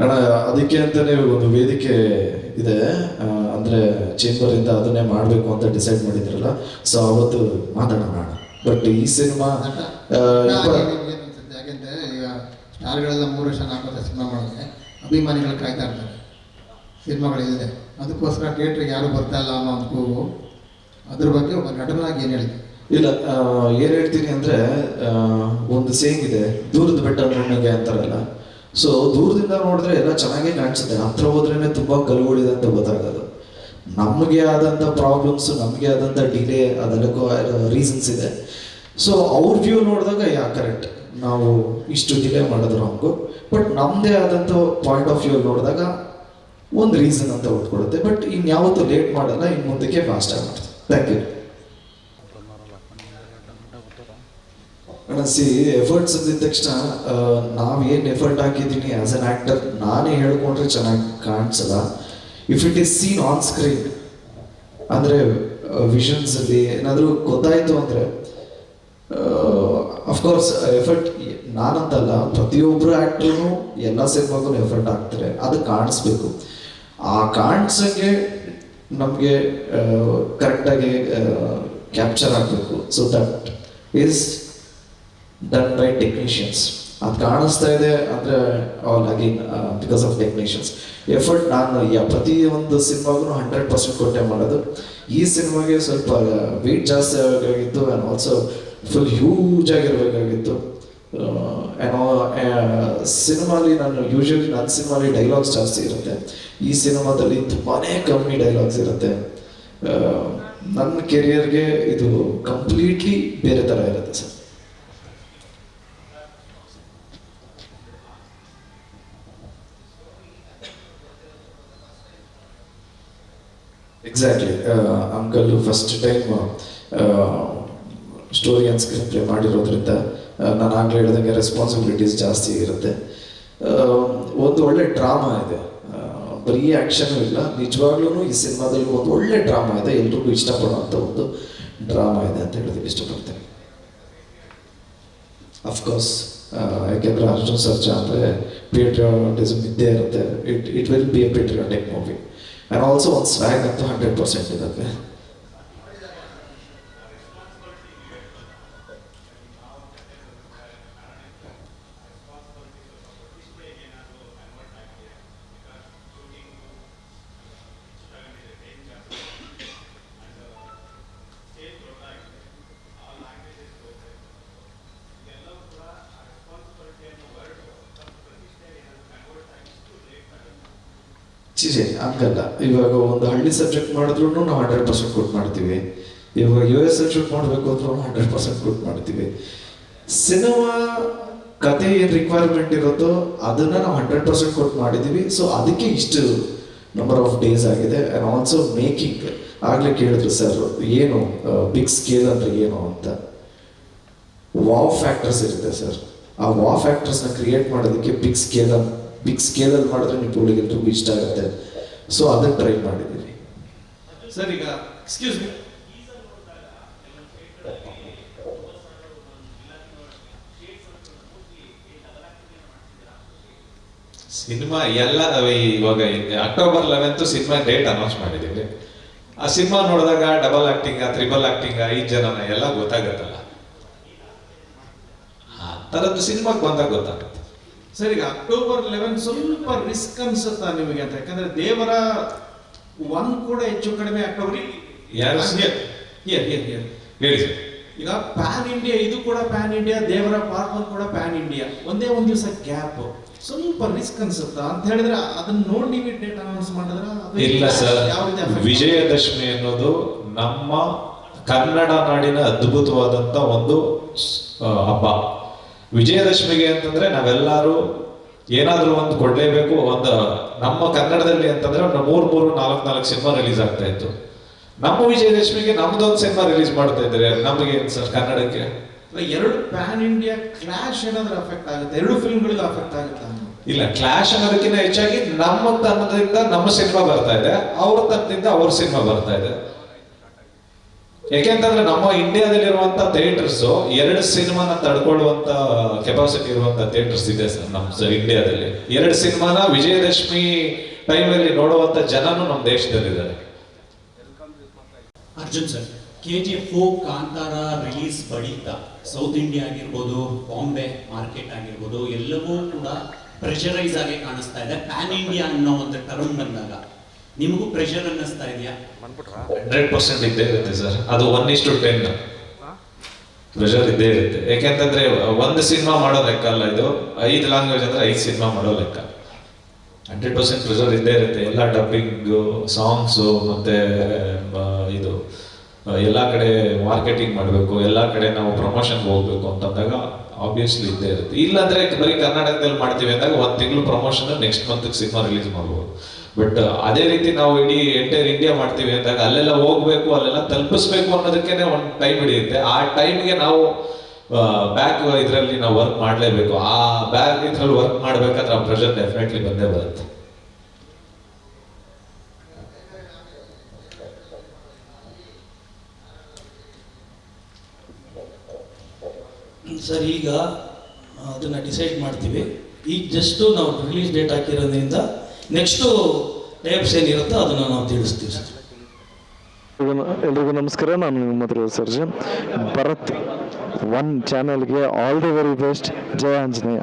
ಅಣ್ಣ ಅದಕ್ಕೆ ಅಂತಾನೆ ಒಂದು ವೇದಿಕೆ ಇದೆ. ಅಂದ್ರೆ ಚೇಂಬರ್ ಇಂದ ಅದನ್ನೇ ಮಾಡಬೇಕು ಅಂತ ಡಿಸೈಡ್ ಮಾಡಿದ್ರಲ್ಲ ಸೊ ಅವತ್ತು ಮಾತಾಡೋಣ ಅಣ್ಣ. ಬಟ್ ಈ ಸಿನಿಮಾ ಯಾಕೆಂದ್ರೆ ಈಗ ಸ್ಟಾರ್ಗಳೆಲ್ಲ ಮೂರು ವರ್ಷ ನಾಲ್ಕು ವರ್ಷ ಸಿನಿಮಾ ಮಾಡಿದ್ರೆ ಅಭಿಮಾನಿಗಳು ಕಾಯ್ತಾ ಇರ್ತಾರೆ. ಸಿನಿಮಾಗಳಿದೆ ಅದಕ್ಕೋಸ್ಕರ ಥಿಯೇಟ್ರಿಗೆ ಯಾರು ಬರ್ತಾ ಇಲ್ಲ ಅನ್ನೋ ಒಂದು ಕೂಗು. ಅದ್ರ ಬಗ್ಗೆ ಒಬ್ಬ ನಟನಾಗಿ ಏನು ಹೇಳಿದೆ ಇಲ್ಲ ಏನ್ ಹೇಳ್ತೀನಿ ಅಂದ್ರೆ ಒಂದು ಸೇಂಗ್ ಇದೆ ದೂರದ ಬೆಟ್ಟ ನುಣ್ಣಗೆ ಅಂತಾರಲ್ಲ. ಸೊ ದೂರದಿಂದ ನೋಡಿದ್ರೆ ಎಲ್ಲ ಚೆನ್ನಾಗೇ ಕಾಣಿಸುತ್ತೆ. ಹತ್ರ ಹೋದ್ರೇನೆ ತುಂಬಾ ಕಲ್ಲುಗಳಿದೆ ಅಂತ ಗೊತ್ತಾಗೋದು. ನಮಗೆ ಆದಂತ ಪ್ರಾಬ್ಲಮ್ಸ್ ನಮಗೆ ಆದಂತ ಡಿಲೇ ಅದೆಲ್ಲಕ್ಕೂ ರೀಸನ್ಸ್ ಇದೆ. ಸೊ ಅವ್ರ ವ್ಯೂ ನೋಡಿದಾಗ, ಯಾ ಕರೆಕ್ಟ್ ನಾವು ಇಷ್ಟು ಡಿಲೇ ಮಾಡಿದ್ರು ಹಂಗು ಬಟ್ ನಮ್ಮದೇ ಆದಂಥ ಪಾಯಿಂಟ್ ಆಫ್ ವ್ಯೂ ನೋಡಿದಾಗ, ಒಂದು ರೀಸನ್ ಅಂತ ಒಟ್ಕೊಡುತ್ತೆ ಬಟ್ ಇನ್ಯಾವತ್ತೂ ಲೇಟ್ ಮಾಡಲ್ಲ ಇನ್ನು ಮುಂದಕ್ಕೆ ಫಾಸ್ಟ್ ಆಗಿ ಥ್ಯಾಂಕ್ ಯು ಅಣ್ಣ ಸಿ ಎಫರ್ಟ್ಸ್ ಅಂದಿದ ತಕ್ಷಣ ನಾವು ಏನು ಎಫರ್ಟ್ ಹಾಕಿದ್ದೀನಿ ಆ್ಯಸ್ ಅನ್ ಆ್ಯಕ್ಟರ್ ನಾನೇ ಹೇಳ್ಕೊಂಡ್ರೆ ಚೆನ್ನಾಗಿ ಕಾಣಿಸಲ್ಲ. If it is seen on screen ಅಂದರೆ ವಿಷನ್ಸಲ್ಲಿ ಏನಾದರೂ ಗೊತ್ತಾಯಿತು ಅಂದರೆ ಅಫ್ಕೋರ್ಸ್ ಎಫರ್ಟ್ ನಾನಂತಲ್ಲ ಪ್ರತಿಯೊಬ್ಬರು ಆ್ಯಕ್ಟ್ರೂ ಎಲ್ಲ ಸಿನಿಮಾಗೂ ಎಫರ್ಟ್ ಹಾಕ್ತಾರೆ, ಅದು ಕಾಣಿಸ್ಬೇಕು. ಆ ಕಾಣಿಸಂಗೆ ನಮಗೆ ಕರೆಕ್ಟಾಗಿ ಕ್ಯಾಪ್ಚರ್ ಆಗಬೇಕು. So that is done by technicians ಅದು ಕಾಣಿಸ್ತಾ ಇದೆ ಅಂದರೆ all again because of technicians effort ನಾನು ಪ್ರತಿ ಒಂದು ಸಿನಿಮಾಗೂ ಹಂಡ್ರೆಡ್ ಪರ್ಸೆಂಟ್ ಕೊಟ್ಟೆ ಮಾಡೋದು. ಈ ಸಿನಿಮಾಗೆ ಸ್ವಲ್ಪ ವೆಯ್ಟ್ ಜಾಸ್ತಿ ಆಗಬೇಕಾಗಿತ್ತು ಆ್ಯಂಡ್ ಆಲ್ಸೋ ಫುಲ್ ಹ್ಯೂಜ್ ಆಗಿರಬೇಕಾಗಿತ್ತು. ಸಿನಿಮಾಲಿ ನಾನು ಯೂಶಲಿ ನನ್ನ ಸಿನಿಮಾಲಿ ಡೈಲಾಗ್ಸ್ ಜಾಸ್ತಿ ಇರುತ್ತೆ. ಈ ಸಿನಿಮಾದಲ್ಲಿ ತುಂಬಾ ಕಮ್ಮಿ ಡೈಲಾಗ್ಸ್ ಇರುತ್ತೆ. ನನ್ನ ಕೆರಿಯರ್ಗೆ ಇದು ಕಂಪ್ಲೀಟ್ಲಿ ಬೇರೆ ಥರ ಇರುತ್ತೆ sir. Exactly uncle first time story and screenplay ಮಾಡಿರೋದ್ರಿಂದ ನಾನು ಆಗಲೇ ಹೇಳಿದಂಗೆ ರೆಸ್ಪಾನ್ಸಿಬಿಲಿಟೀಸ್ ಜಾಸ್ತಿ ಇರುತ್ತೆ. ಆ, ಒಂದು ಒಳ್ಳೆ ಡ್ರಾಮಾ ಇದೆ. ಆ, ಬರೀ ಆ್ಯಕ್ಷನ್ ಇಲ್ಲ ನಿಜವಾಗ್ಲೂ ಈ ಸಿನಿಮಾದಲ್ಲಿ ಒಂದು ಒಳ್ಳೆ ಡ್ರಾಮಾ ಇದೆ. ಎಲ್ರಿಗೂ ಇಷ್ಟಪಡುವಂಥ ಒಂದು ಡ್ರಾಮಾ ಇದೆ ಅಂತ ಹೇಳೋದಕ್ಕೆ ಇಷ್ಟಪಡ್ತೇನೆ. ಅಫ್ಕೋರ್ಸ್ ಯಾಕೆಂದರೆ ಅರ್ಜುನ್ ಸರ್ಜಾ ಅಂದರೆ ಪೇಟ್ರಿಯಾಟಿಸಮ್ ಇದ್ದೇ ಇರುತ್ತೆ. It it will be a patriotic movie and also on swag up to 100% in that. way. ಚೀಜೆ ಹಂಗಲ್ಲ. ಇವಾಗ ಒಂದು ಹಳ್ಳಿ ಸಬ್ಜೆಕ್ಟ್ ಮಾಡಿದ್ರು ನಾವು ಹಂಡ್ರೆಡ್ ಪರ್ಸೆಂಟ್ ಕೊಟ್ಟು ಮಾಡ್ತೀವಿ. ಇವಾಗ ಯು ಎಸ್ ಸಬ್ಜೆಕ್ಟ್ ಮಾಡಬೇಕು ಅಂದ್ರೂ ಹಂಡ್ರೆಡ್ ಪರ್ಸೆಂಟ್ ಕೊಟ್ಟು ಮಾಡ್ತೀವಿ. ಸಿನಿಮಾ ಕತೆ ಏನು ರಿಕ್ವೈರ್ಮೆಂಟ್ ಇರುತ್ತೋ ಅದನ್ನ ನಾವು ಹಂಡ್ರೆಡ್ ಪರ್ಸೆಂಟ್ ಕೊಟ್ಟು ಮಾಡಿದ್ದೀವಿ ಸೊ ಅದಕ್ಕೆ ಇಷ್ಟು ನಂಬರ್ ಆಫ್ ಡೇಸ್ ಆಗಿದೆ. ಆ್ಯಂಡ್ ಆಲ್ಸೋ ಮೇಕಿಂಗ್ ಆಗಲೇ ಕೇಳಿದ್ರು ಸರ್ ಏನು ಬಿಗ್ ಸ್ಕೇಲ್ ಅಂದರೆ ಏನು ಅಂತ. ವಾವ್ ಫ್ಯಾಕ್ಟರ್ಸ್ ಇರುತ್ತೆ ಸರ್ ಆ ವಾವ್ ಫ್ಯಾಕ್ಟರ್ಸ್ನ ಕ್ರಿಯೇಟ್ ಮಾಡೋದಕ್ಕೆ ಬಿಗ್ ಸ್ಕೇಲ್ ಬಿಗ್ ಸ್ಕೇಲಲ್ಲಿ ಮಾಡಿದ್ರೆ ನಿಮ್ಮ ತುಂಬ ಇಷ್ಟ ಆಗುತ್ತೆ. ಸೊ ಅದನ್ನು ಟ್ರೈ ಮಾಡಿದ್ದೀವಿ ಸರ್ ಈಗ ಎಕ್ಸ್ಕ್ಯೂಸ್ ಮೀ ಸಿನಿಮಾ ಎಲ್ಲ ಇವಾಗ October eleventh cinema date announce ಮಾಡಿದ್ದೀವಿ. ಆ ಸಿನಿಮಾ ನೋಡಿದಾಗ ಡಬಲ್ ಆಕ್ಟಿಂಗ್ ತ್ರಿಬಲ್ ಆಕ್ಟಿಂಗ್ ಐದು ಜನನ ಎಲ್ಲ ಗೊತ್ತಾಗತ್ತಲ್ಲ. ಆ ಥರದ್ದು ಸಿನಿಮಾಗೆ ಬಂದಾಗ ಗೊತ್ತಾಗುತ್ತೆ. ಸರ್ ಈಗ ಅಕ್ಟೋಬರ್ ಲೆವೆನ್ ಸ್ವಲ್ಪ ರಿಸ್ಕ್ ಅನ್ಸುತ್ತಾ ನಿಮಗೆ ಅಂತ? ಯಾಕಂದ್ರೆ ದೇವರ ಒನ್ ಕೂಡ ಹೆಚ್ಚು ಕಡಿಮೆ ಅಕ್ಟೋಬರ್ ಹೇಳಿ ಸರ್. ಈಗ ಪ್ಯಾನ್ ಇಂಡಿಯಾ ಇದು ಕೂಡ pan India Devara part one ಕೂಡ ಪ್ಯಾನ್ ಇಂಡಿಯಾ ಒಂದೇ ಒಂದ್ ದಿವಸ ಗ್ಯಾಪ್ ಸ್ವಲ್ಪ ರಿಸ್ಕ್ ಅನ್ಸುತ್ತಾ ಅಂತ ಹೇಳಿದ್ರೆ ಅದನ್ನ ನೋಡಿ ನೀವು ಡೇಟ್ ಅನೌನ್ಸ್ ಮಾಡಿದ್ರೆ ಇಲ್ಲ ಸರ್. ವಿಜಯದಶಮಿ ಅನ್ನೋದು ನಮ್ಮ ಕನ್ನಡ ನಾಡಿನ ಅದ್ಭುತವಾದಂತ ಒಂದು ಹಬ್ಬ. ವಿಜಯದಶಮಿಗೆ ಅಂತಂದ್ರೆ ನಾವೆಲ್ಲರೂ ಏನಾದ್ರೂ ಒಂದು ಕೊಡ್ಲೇಬೇಕು ಒಂದು ನಮ್ಮ ಕನ್ನಡದಲ್ಲಿ ಅಂತಂದ್ರೆ ಒಂದು ಮೂರು ಮೂರು ನಾಲ್ಕು ನಾಲ್ಕು ಸಿನಿಮಾ ರಿಲೀಸ್ ಆಗ್ತಾ ಇತ್ತು. ನಮ್ಮ ವಿಜಯದಶಮಿಗೆ ನಮ್ದೊಂದು ಸಿನಿಮಾ ರಿಲೀಸ್ ಮಾಡ್ತಾ ಇದ್ದಾರೆ ನಮಗೆ ಸರ್ ಕನ್ನಡಕ್ಕೆ? ಎರಡು ಪ್ಯಾನ್ ಇಂಡಿಯಾ ಕ್ಲಾಶ್ ಏನಾದ್ರೂ ಅಫೆಕ್ಟ್ ಆಗುತ್ತೆ? ಎರಡು ಫಿಲ್ಮ್ಗಳಿಗೆ ಅಫೆಕ್ಟ್ ಆಗುತ್ತೆ? ಇಲ್ಲ ಕ್ಲಾಶ್ ಅನ್ನೋದಕ್ಕಿಂತ ಹೆಚ್ಚಾಗಿ ನಮ್ಮ ತನದಿಂದ ನಮ್ಮ ಸಿನಿಮಾ ಬರ್ತಾ ಇದೆ ಅವ್ರ ತನದಿಂದ ಅವ್ರ ಸಿನಿಮಾ ಬರ್ತಾ ಇದೆ. ಯಾಕೆಂತಂದ್ರೆ ನಮ್ಮ ಇಂಡಿಯಾದಲ್ಲಿರುವಂತ ಥಿಯೇಟರ್ಸ್ ಎರಡು ಸಿನಿಮಾನ ತಡ್ಕೊಳ್ಳುವಂತ ಕೆಪಾಸಿಟಿ ಇರುವಂತ ಥಿಯೇಟರ್ಸ್ ಇದೆ ಸರ್ ನಮ್ಮ ಇಂಡಿಯಾದಲ್ಲಿ. ಎರಡು ಸಿನಿಮಾನ ವಿಜಯದಶಮಿ ಟೈಮಲ್ಲಿ ನೋಡುವಂತ ಜನನು ನಮ್ಮ ದೇಶದಲ್ಲಿದ್ದಾರೆ. Arjun sir, K G F Kantara release ಬಳಿಕ ಸೌತ್ ಇಂಡಿಯಾ ಆಗಿರ್ಬೋದು ಬಾಂಬೆ ಮಾರ್ಕೆಟ್ ಆಗಿರ್ಬೋದು, ಎಲ್ಲವೂ ಕೂಡ ಪ್ರೆಷರೈಸ್ ಆಗಿ ಕಾಣಿಸ್ತಾ ಇದೆ. ಪ್ಯಾನ್ ಇಂಡಿಯಾ ಅನ್ನೋ ಒಂದು ಟರ್ಮ್ ಬಂದಾಗ. ನಿಮಗೂ ಪ್ರೆಷರ್ ಅನ್ನಿಸ್ತಾ ಇದೆಯಾ? ಹಂಡ್ರೆಡ್ ಪರ್ಸೆಂಟ್ ಇದ್ದೇ ಇರುತ್ತೆ ಸರ್. ಅದು one is to ten pressure ಇದ್ದೇ ಇರುತ್ತೆ. ಯಾಕೆಂತಂದ್ರೆ ಒಂದು ಸಿನಿಮಾ ಮಾಡೋ ಲೆಕ್ಕ ಅಲ್ಲ ಇದು. ಐದು ಲ್ಯಾಂಗ್ವೇಜ್ ಅಂದ್ರೆ ಐದು ಸಿನಿಮಾ ಮಾಡೋ ಲೆಕ್ಕ. ಹಂಡ್ರೆಡ್ ಪರ್ಸೆಂಟ್ ಪ್ರೆಷರ್ ಇದ್ದೇ ಇರುತ್ತೆ. ಎಲ್ಲ ಡಬ್ಬಿಂಗ್ ಸಾಂಗ್ಸು ಮತ್ತೆ ಇದು ಎಲ್ಲ ಕಡೆ ಮಾರ್ಕೆಟಿಂಗ್ ಮಾಡಬೇಕು. ಎಲ್ಲ ಕಡೆ ನಾವು ಪ್ರಮೋಷನ್ಗೆ ಹೋಗ್ಬೇಕು ಅಂತಂದಾಗ ಆಬ್ವಿಯಸ್ಲಿ ಇದ್ದೇ ಇರುತ್ತೆ. ಇಲ್ಲಾಂದ್ರೆ ಬರೀ ಕರ್ನಾಟಕದಲ್ಲಿ ಮಾಡ್ತೀವಿ ಅಂದಾಗ ಒಂದು ತಿಂಗಳು promotion next month cinema release ಮಾಡ್ಬೋದು. ಬಟ್ ಅದೇ ರೀತಿ ನಾವು ಇಡೀ ಎಂಟೈರ್ ಇಂಡಿಯಾ ಮಾಡ್ತೀವಿ ಅಂದಾಗ ಅಲ್ಲೆಲ್ಲ ಹೋಗ್ಬೇಕು, ಅಲ್ಲೆಲ್ಲ ತಲುಪಿಸ್ಬೇಕು ಅನ್ನೋದಕ್ಕೆ ಒಂದು ಟೈಮ್ ಹಿಡಿಯುತ್ತೆ. ಆ ಟೈಮ್ಗೆ ನಾವು ಬ್ಯಾಕ್ ಇದರಲ್ಲಿ ನಾವು ವರ್ಕ್ ಮಾಡಲೇಬೇಕು. ಆ ಬ್ಯಾಕ್ ಇದ್ರಲ್ಲಿ ವರ್ಕ್ ಮಾಡ್ಬೇಕಾದ್ರೆ ಆ ಪ್ರೆಷರ್ ಡೆಫಿನೆಟ್ಲಿ ಬಂದೇ ಬರುತ್ತೆ. ಸರ್, ಈಗ ಅದನ್ನು ಡಿಸೈಡ್ ಮಾಡ್ತೀವಿ. ಈಗ ಜಸ್ಟು ನಾವು ರಿಲೀಸ್ ಡೇಟ್ ಹಾಕಿರೋದ್ರಿಂದ ನೆಕ್ಸ್ಟು ಟೈಪ್ಸ್ ಏನಿರುತ್ತೋ ಅದನ್ನು ನಾವು ತಿಳಿಸ್ತೀವಿ ಸರ್. ಎಲ್ರಿಗೂ ನಮಸ್ಕಾರ, ನಾನು ನಿಮ್ಮ ಸರ್ಜನ್. ಭರತ್ ಒನ್ ಚಾನಲ್ಗೆ all the very best Jaya Anjaneya.